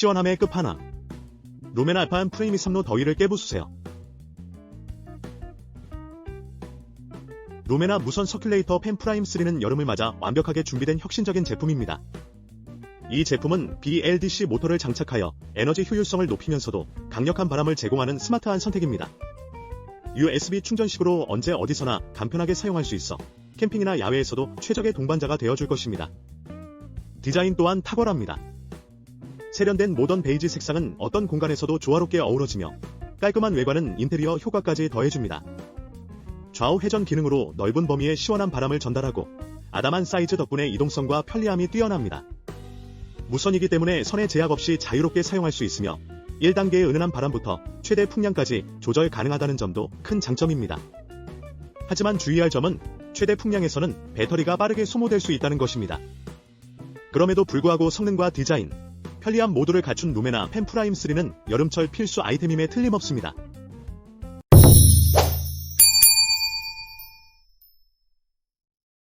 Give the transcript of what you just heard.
시원함의 끝판왕. 루멘 알파한 프레임이 3로 더위를 깨부수세요. 루메나 무선 서큘레이터 펜 프라임 3는 여름을 맞아 완벽하게 준비된 혁신적인 제품입니다. 이 제품은 BLDC 모터를 장착하여 에너지 효율성을 높이면서도 강력한 바람을 제공하는 스마트한 선택입니다. USB 충전식으로 언제 어디서나 간편하게 사용할 수 있어 캠핑이나 야외에서도 최적의 동반자가 되어줄 것입니다. 디자인 또한 탁월합니다. 세련된 모던 베이지 색상은 어떤 공간에서도 조화롭게 어우러지며 깔끔한 외관은 인테리어 효과까지 더해줍니다. 좌우 회전 기능으로 넓은 범위에 시원한 바람을 전달하고 아담한 사이즈 덕분에 이동성과 편리함이 뛰어납니다. 무선이기 때문에 선의 제약 없이 자유롭게 사용할 수 있으며 1단계의 은은한 바람부터 최대 풍량까지 조절 가능하다는 점도 큰 장점입니다. 하지만 주의할 점은 최대 풍량에서는 배터리가 빠르게 소모될 수 있다는 것입니다. 그럼에도 불구하고 성능과 디자인, 편리함 모두를 갖춘 루메나 펜프라임 3는 여름철 필수 아이템임에 틀림없습니다.